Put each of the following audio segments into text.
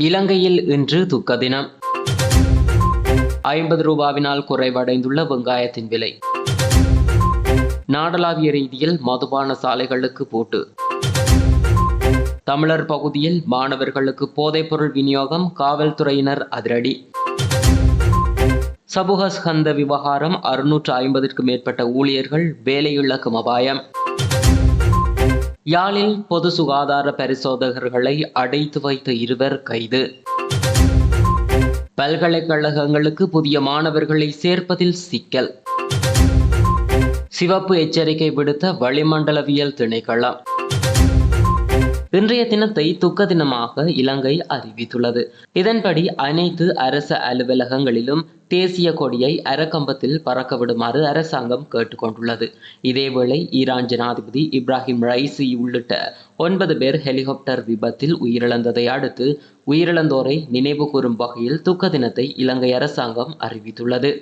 இலங்கையில் இன்று துக்க தினம். ஐம்பது ரூபாவினால் குறைவடைந்துள்ள வெங்காயத்தின் விலை. நாடளாவிய ரீதியில் மதுபான சாலைகளுக்கு போட்டு. தமிழர் பகுதியில் மாணவர்களுக்கு போதைப்பொருள் விநியோகம் காவல்துறையினர் அதிரடி. சபுகஸ்கந்த விவகாரம் அறுநூற்று ஐம்பதிற்கும் மேற்பட்ட ஊழியர்கள் வேலையிழக்கும் அபாயம். யாழில் பொது சுகாதார பரிசோதகர்களை அடைத்து வைத்த இருவர் கைது. பல்கலைக்கழகங்களுக்கு புதிய மாணவர்களை சேர்ப்பதில் சிக்கல். சிவப்பு எச்சரிக்கை விடுத்த வளிமண்டலவியல் திணைக்களம். இன்றைய தினத்தை துக்க தினமாக இலங்கை அறிவித்துள்ளது. இதன்படி அனைத்து அரசு அலுவலகங்களிலும் தேசிய கொடியை அரக்கம்பத்தில் பறக்க விடுமாறு அரசாங்கம் கேட்டுக்கொண்டுள்ளது. இதேவேளை ஈரான் ஜனாதிபதி இப்ராஹிம் ரைசி உள்ளிட்ட ஒன்பது பேர் ஹெலிகாப்டர் விபத்தில் உயிரிழந்ததை அடுத்து உயிரிழந்தோரை நினைவு கூறும் வகையில் துக்க தினத்தை இலங்கை அரசாங்கம் அறிவித்துள்ளது.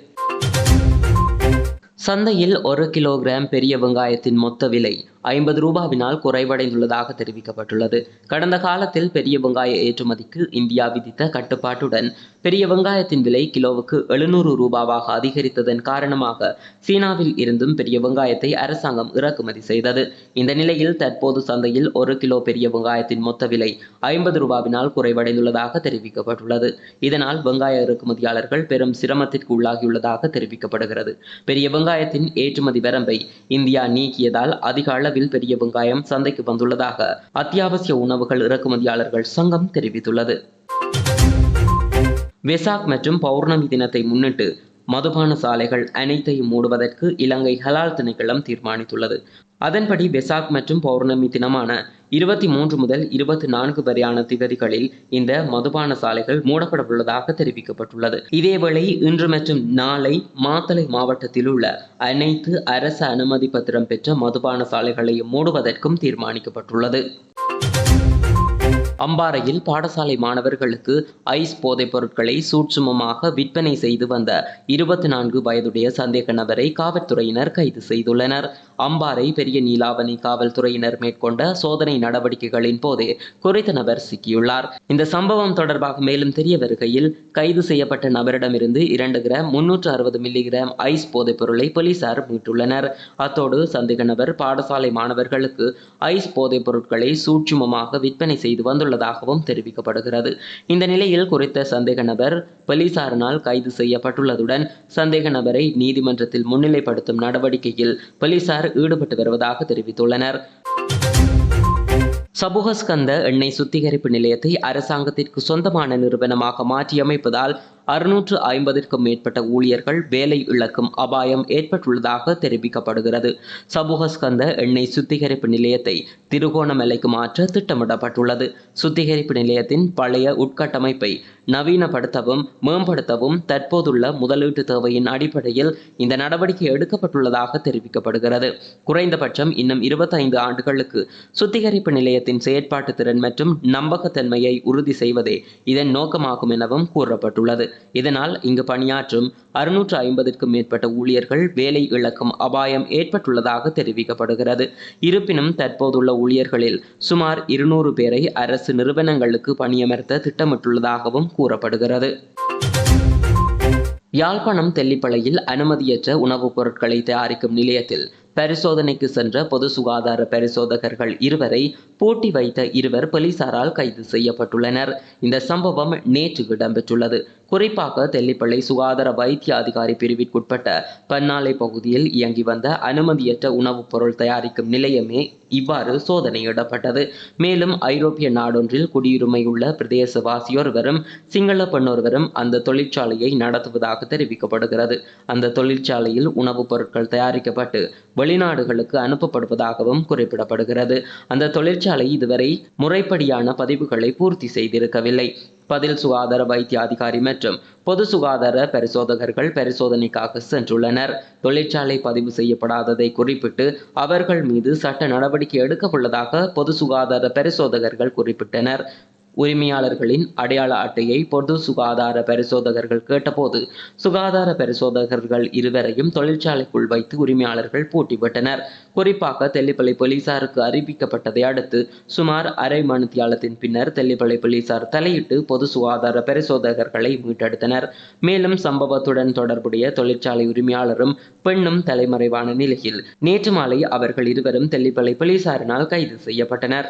சந்தையில் ஒரு கிலோகிராம் பெரிய வெங்காயத்தின் மொத்த விலை ஐம்பது ரூபாவினால் குறைவடைந்துள்ளதாக தெரிவிக்கப்பட்டுள்ளது. கடந்த காலத்தில் பெரிய வெங்காய ஏற்றுமதிக்கு இந்தியா விதித்த கட்டுப்பாட்டுடன் பெரிய வெங்காயத்தின் விலை கிலோவுக்கு எழுநூறு ரூபாவாக அதிகரித்ததன் காரணமாக சீனாவில் இருந்தும் பெரிய வெங்காயத்தை அரசாங்கம் இறக்குமதி செய்தது. இந்த நிலையில் தற்போது சந்தையில் ஒரு கிலோ பெரிய வெங்காயத்தின் மொத்த விலை ஐம்பது ரூபாவினால் குறைவடைந்துள்ளதாக தெரிவிக்கப்பட்டுள்ளது. இதனால் வெங்காய இறக்குமதியாளர்கள் பெரும் சிரமத்திற்கு உள்ளாகியுள்ளதாக தெரிவிக்கப்படுகிறது. பெரிய வெங்காயத்தின் ஏற்றுமதி வரம்பை இந்தியா நீக்கியதால் அதிக அளவு அளவில் பெரிய வெங்காயம் சந்தைக்கு வந்துள்ளதாக அத்தியாவசிய உணவுகள் இறக்குமதியாளர்கள் சங்கம் தெரிவித்துள்ளது. வெசாக் மற்றும் பௌர்ணமி தினத்தை முன்னிட்டு மதுபான சாலைகள் அனைத்தையும் மூடுவதற்கு இலங்கை ஹலால் திணைக்களம் தீர்மானித்துள்ளது. அதன்படி வெசாக் மற்றும் பௌர்ணமி தினமான இருபத்தி மூன்று முதல் இருபத்தி நான்கு வரையான திகதிகளில் இந்த மதுபான சாலைகள் மூடப்பட உள்ளதாக தெரிவிக்கப்பட்டுள்ளது. இதேவேளை இன்று மற்றும் நாளை மாத்தளை மாவட்டத்தில் உள்ள அனைத்து அரசு அனுமதி பத்திரம் பெற்ற மதுபான சாலைகளையும் மூடுவதற்கும் தீர்மானிக்கப்பட்டுள்ளது. அம்பாறையில் பாடசாலை மாணவர்களுக்கு ஐஸ் போதைப் பொருட்களை சூட்சுமமாக விற்பனை செய்து வந்த இருபத்தி நான்கு வயதுடைய சந்தேக நபரை காவல்துறையினர் கைது செய்துள்ளனர். அம்பாறை பெரிய நீலாவணி காவல்துறையினர் மேற்கொண்ட சோதனை நடவடிக்கைகளின் போது குறித்த நபர் சிக்கியுள்ளார். இந்த சம்பவம் தொடர்பாக மேலும் தெரிய வருகையில் கைது செய்யப்பட்ட நபரிடமிருந்து இரண்டு கிராம் முன்னூற்று அறுபது மில்லிகிராம் ஐஸ் போதைப் பொருளை போலீசார் மீட்டுள்ளனர். அத்தோடு சந்தேக நபர் பாடசாலை மாணவர்களுக்கு ஐஸ் போதைப் பொருட்களை சூட்சுமமாக விற்பனை செய்து வந்துள்ளதாகவும் தெரிவிக்கப்படுகிறது. இந்த நிலையில் குறித்த சந்தேக நபர் போலீசாரினால் கைது செய்யப்பட்டுள்ளதுடன் சந்தேக நபரை நீதிமன்றத்தில் முன்னிலைப்படுத்தும் நடவடிக்கையில் போலீசார் ஈடுபட்டு வருவதாக தெரிவித்துள்ளனர். சபுகஸ்கந்த எண்ணெய் சுத்திகரிப்பு நிலையத்தை அரசாங்கத்திற்கு சொந்தமான நிறுவனமாக மாற்றியமைப்பதால் அறுநூற்று ஐம்பதிற்கும் மேற்பட்ட ஊழியர்கள் வேலை இழக்கும் அபாயம் ஏற்பட்டுள்ளதாக தெரிவிக்கப்படுகிறது. சமூகஸ்கந்த எண்ணெய் சுத்திகரிப்பு நிலையத்தை திருகோணமலைக்கு மாற்ற திட்டமிடப்பட்டுள்ளது. சுத்திகரிப்பு நிலையத்தின் பழைய உட்கட்டமைப்பை நவீனப்படுத்தவும் மேம்படுத்தவும் தற்போதுள்ள முதலீட்டு தேவையின் அடிப்படையில் இந்த நடவடிக்கை எடுக்கப்பட்டுள்ளதாக தெரிவிக்கப்படுகிறது. குறைந்தபட்சம் இன்னும் இருபத்தைந்து ஆண்டுகளுக்கு சுத்திகரிப்பு நிலையத்தின் செயற்பாட்டு திறன் மற்றும் நம்பகத்தன்மையை உறுதி செய்வதே இதன் நோக்கமாகும் எனவும் கூறப்பட்டுள்ளது. இதனால் இங்கு பணியாற்றும் அறுநூற்று ஐம்பதுக்கும் மேற்பட்ட ஊழியர்கள் வேலை இழக்கும் அபாயம் ஏற்பட்டுள்ளதாக தெரிவிக்கப்படுகிறது. இருப்பினும் தற்போதுள்ள ஊழியர்களில் சுமார் இருநூறு பேரை அரசு நிறுவனங்களுக்கு பணியமர்த்த திட்டமிட்டுள்ளதாகவும் கூறப்படுகிறது. யாழ்ப்பாணம் தெல்லிப்பளையில் அனுமதியற்ற உணவுப் பொருட்களை தயாரிக்கும் நிலையத்தில் பரிசோதனைக்கு சென்ற பொது சுகாதார பரிசோதகர்கள் இருவரை போட்டி வைத்த இருவர் போலீசாரால் கைது செய்யப்பட்டுள்ளனர். இந்த சம்பவம் நேற்று இடம்பெற்றுள்ளது. குறிப்பாக தெல்லிப்பள்ளை சுகாதார வைத்திய அதிகாரி பிரிவிற்குட்பட்ட பன்னாலை பகுதியில் இயங்கி வந்த அனுமதியற்ற உணவுப் பொருள் தயாரிக்கும் நிலையமே இவ்வாறு சோதனையிடப்பட்டது. மேலும் ஐரோப்பிய நாடொன்றில் குடியுரிமையுள்ள பிரதேசவாசியொருவரும் சிங்கள பெண்ணொருவரும் அந்த தொழிற்சாலையை நடத்துவதாக தெரிவிக்கப்படுகிறது. அந்த தொழிற்சாலையில் உணவுப் பொருட்கள் தயாரிக்கப்பட்டு வெளிநாடுகளுக்கு அனுப்பப்படுவதாகவும் குறிப்பிடப்படுகிறது. அந்த தொழிற்சாலை இதுவரை முறைப்படியான பதிவுகளை பூர்த்தி செய்திருக்கவில்லை. பதில் சுகாதார வைத்திய அதிகாரி மற்றும் பொது சுகாதார பரிசோதகர்கள் பரிசோதனைக்காக சென்றுள்ளனர். தொழிற்சாலை பதிவு செய்யப்படாததை குறிப்பிட்டு அவர்கள் மீது சட்ட நடவடிக்கை எடுக்க உள்ளதாக பொது சுகாதார பரிசோதகர்கள் குறிப்பிட்டனர். உரிமையாளர்களின் அடையாள அட்டையை பொது சுகாதார பரிசோதகர்கள் கேட்டபோது சுகாதார பரிசோதகர்கள் இருவரையும் தொழிற்சாலைக்குள் வைத்து உரிமையாளர்கள் போட்டிவிட்டனர் குறிப்பாக தெல்லிப்பளை போலீசாருக்கு அறிவிக்கப்பட்டதை அடுத்து சுமார் அரை மணித்தியாலத்தின் பின்னர் தெல்லிப்பளை போலீசார் தலையிட்டு பொது சுகாதார பரிசோதகர்களை மீட்டெடுத்தனர். மேலும் சம்பவத்துடன் தொடர்புடைய தொழிற்சாலை உரிமையாளரும் பெண்ணும் தலைமறைவான நிலையில் நேற்று மாலை அவர்கள் இருவரும் தெல்லிப்பளை போலீசாரினால் கைது செய்யப்பட்டனர்.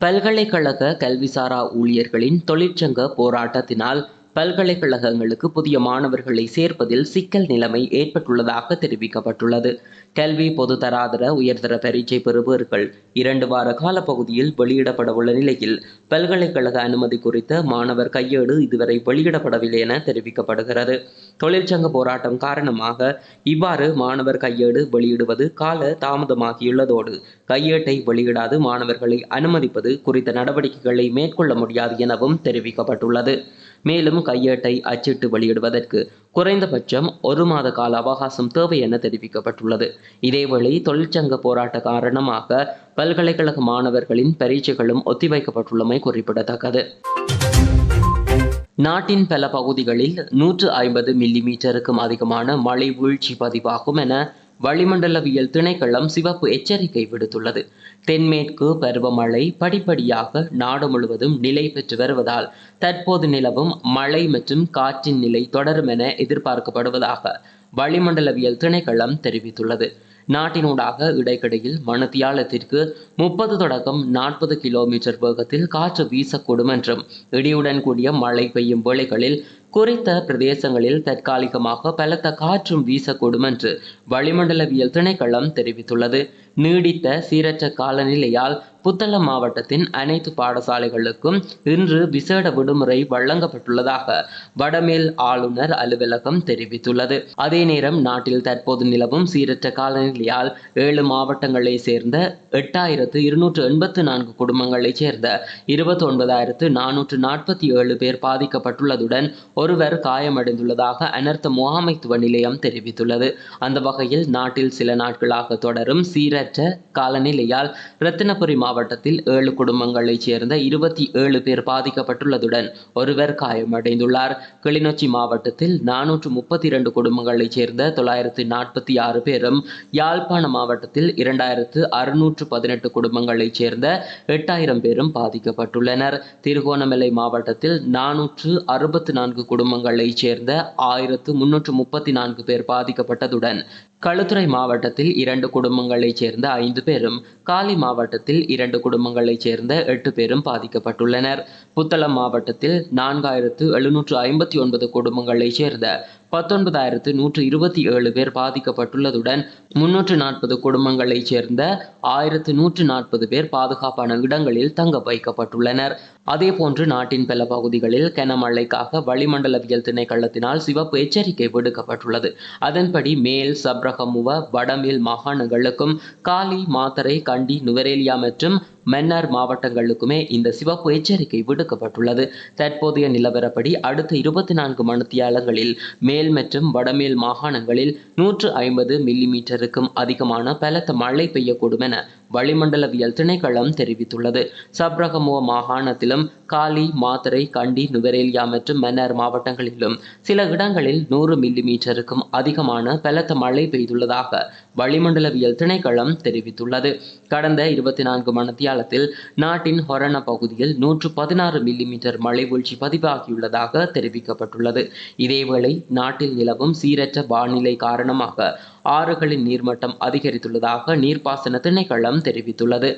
பல்கலைக்கழக கல்விசாரா ஊழியர்களின் தொழிற்சங்க போராட்டத்தினால் பல்கலைக்கழகங்களுக்கு புதிய மாணவர்களை சேர்ப்பதில் சிக்கல் நிலைமை ஏற்பட்டுள்ளதாக தெரிவிக்கப்பட்டுள்ளது. கல்வி பொதுதராதர உயர்தர பரீட்சை பெறுபவர்கள் இரண்டு வார காலப்பகுதியில் வெளியிடப்பட உள்ள நிலையில் பல்கலைக்கழக அனுமதி குறித்த மாணவர் கையேடு இதுவரை வெளியிடப்படவில்லை என தெரிவிக்கப்படுகிறது. தொழிற்சங்க போராட்டம் காரணமாக இவ்வாறு மாணவர் கையேடு வெளியிடுவது கால தாமதமாகியுள்ளதோடு கையேட்டை வெளியிடாது மாணவர்களை அனுமதிப்பது குறித்த நடவடிக்கைகளை மேற்கொள்ள முடியாது எனவும் தெரிவிக்கப்பட்டுள்ளது. மேலும் கையேட்டை அச்சிட்டு வெளியிடுவதற்கு குறைந்தபட்சம் ஒரு மாத கால அவகாசம் தேவை என தெரிவிக்கப்பட்டுள்ளது. இதேவேளை தொழிற்சங்க போராட்ட காரணமாக பல்கலைக்கழக மாணவர்களின் பரீட்சைகளும் ஒத்திவைக்கப்பட்டுள்ளமை குறிப்பிடத்தக்கது. நாட்டின் பல பகுதிகளில் நூற்று ஐம்பது மில்லி மீட்டருக்கும் அதிகமான மழை வீழ்ச்சி பதிவாகும் என வளிமண்டலவியல் திணைக்களம் சிவப்பு எச்சரிக்கை விடுத்துள்ளது. தென்மேற்கு பருவமழை படிப்படியாக நாடு முழுவதும் நிலை பெற்று வருவதால் தற்போது நிலவும் மழை மற்றும் காற்றின் நிலை தொடரும் என எதிர்பார்க்கப்படுவதாக வளிமண்டலவியல் திணைக்களம் தெரிவித்துள்ளது. நாட்டினூடாக இடைக்கிடையில் மணத்தியாலத்திற்கு முப்பது தொடக்கம் நாற்பது கிலோமீட்டர் வேகத்தில் காற்று வீசக்கூடும் என்றும் இடியுடன் கூடிய மழை பெய்யும் வேளைகளில் குறித்த பிரதேசங்களில் தற்காலிகமாக பலத்த காற்றும் வீசக்கூடும் என்று வளிமண்டலவியல் திணைக்களம் தெரிவித்துள்ளது. நீடித்த சீரற்ற காலநிலையால் புத்தளம் மாவட்டத்தின் அனைத்து பாடசாலைகளுக்கும் இன்று விசேட விடுமுறை வழங்கப்பட்டுள்ளதாக வடமேல் ஆளுநர் அலுவலகம் தெரிவித்துள்ளது. அதே நேரம் நாட்டில் தற்போது நிலவும் சீரற்ற காலநிலையால் ஏழு மாவட்டங்களை சேர்ந்த எட்டாயிரத்து இருநூற்று எண்பத்து நான்கு குடும்பங்களைச் சேர்ந்த இருபத்தி ஒன்பதாயிரத்து நானூற்று நாற்பத்தி ஏழு பேர் பாதிக்கப்பட்டுள்ளதுடன் ஒருவர் காயமடைந்துள்ளதாக அனர்த்த முகாமைத்துவ நிலையம் தெரிவித்துள்ளது. அந்த வகையில் நாட்டில் சில நாட்களாக தொடரும் சீரற்ற காலநிலையால் ரத்தினபுரி மாவட்டத்தில் ஏழு குடும்பங்களைச் சேர்ந்த இருபத்தி ஏழு பேர் பாதிக்கப்பட்டுள்ளதுடன் ஒருவர் காயமடைந்துள்ளார். கிளிநொச்சி மாவட்டத்தில் நானூற்று முப்பத்தி இரண்டு குடும்பங்களைச் சேர்ந்த தொள்ளாயிரத்து நாற்பத்தி ஆறு பேரும் யாழ்ப்பாண மாவட்டத்தில் இரண்டாயிரத்து அறுநூற்று பதினெட்டு குடும்பங்களைச் சேர்ந்த எட்டாயிரம் பேரும் பாதிக்கப்பட்டுள்ளனர். திருகோணமலை மாவட்டத்தில் நானூற்று அறுபத்து நான்கு குடும்பங்களைச் சேர்ந்த ஆயிரத்து முன்னூற்று முப்பத்தி நான்கு பேர் பாதிக்கப்பட்டதுடன் களுத்துறை மாவட்டத்தில் இரண்டு குடும்பங்களைச் சேர்ந்த ஐந்து பேரும் காலி மாவட்டத்தில் இரண்டு குடும்பங்களைச் சேர்ந்த எட்டு பேரும் பாதிக்கப்பட்டுள்ளனர். புத்தளம் மாவட்டத்தில் நான்காயிரத்து எழுநூற்று ஐம்பத்தி ஒன்பது குடும்பங்களைச் சேர்ந்த பத்தொன்பதாயிரத்து நூற்று இருபத்தி ஏழு பேர் பாதிக்கப்பட்டுள்ளதுடன் முன்னூற்று நாற்பது குடும்பங்களைச் சேர்ந்த ஆயிரத்து நூற்று நாற்பது பேர் பாதுகாப்பான இடங்களில் தங்க வைக்கப்பட்டுள்ளனர். அதேபோன்று நாட்டின் பல பகுதிகளில் கனமழைக்காக வளிமண்டலவியல் திணைக்களத்தினால் சிவப்பு எச்சரிக்கை விடுக்கப்பட்டுள்ளது. அதன்படி மேல் சப்ரகமுவ வடமேல் மாகாணங்களுக்கும் காலி மாத்தரை கண்டி நுவரேலியா மற்றும் மன்னார் மாவட்டங்களுக்குமே இந்த சிவப்பு எச்சரிக்கை விடுக்கப்பட்டுள்ளது. தற்போதைய நிலவரப்படி அடுத்த இருபத்தி நான்கு மணித்தியாலங்களில் மேல் மற்றும் வடமேல் மாகாணங்களில் நூற்று ஐம்பது மில்லிமீட்டருக்கும் அதிகமான பலத்த மழை பெய்யக்கூடும் என வளிமண்டலவியல் திணைக்களம் தெரிவித்துள்ளது. சப்ரகமுவ மாகாணத்திலும் காலி மாத்தரை கண்டி நுவரேலியா மற்றும் மன்னார் மாவட்டங்களிலும் சில இடங்களில் நூறு மில்லிமீட்டருக்கும் அதிகமான பலத்த மழை பெய்துள்ளதாக வளிமண்டலவியல் திணைக்களம் தெரிவித்துள்ளது. கடந்த இருபத்தி நான்கு மணித்தியாலத்தில் நாட்டின் ஹொரண பகுதியில் நூற்று பதினாறு மில்லிமீட்டர் மழை வீழ்ச்சி பதிவாகியுள்ளதாக தெரிவிக்கப்பட்டுள்ளது. இதேவேளை நாட்டில் நிலவும் சீரற்ற வானிலை காரணமாக ஆறுகளின் நீர்மட்டம் அதிகரித்துள்ளதாக நீர்ப்பாசன திணைக்களம் தெரிவித்துள்ளது.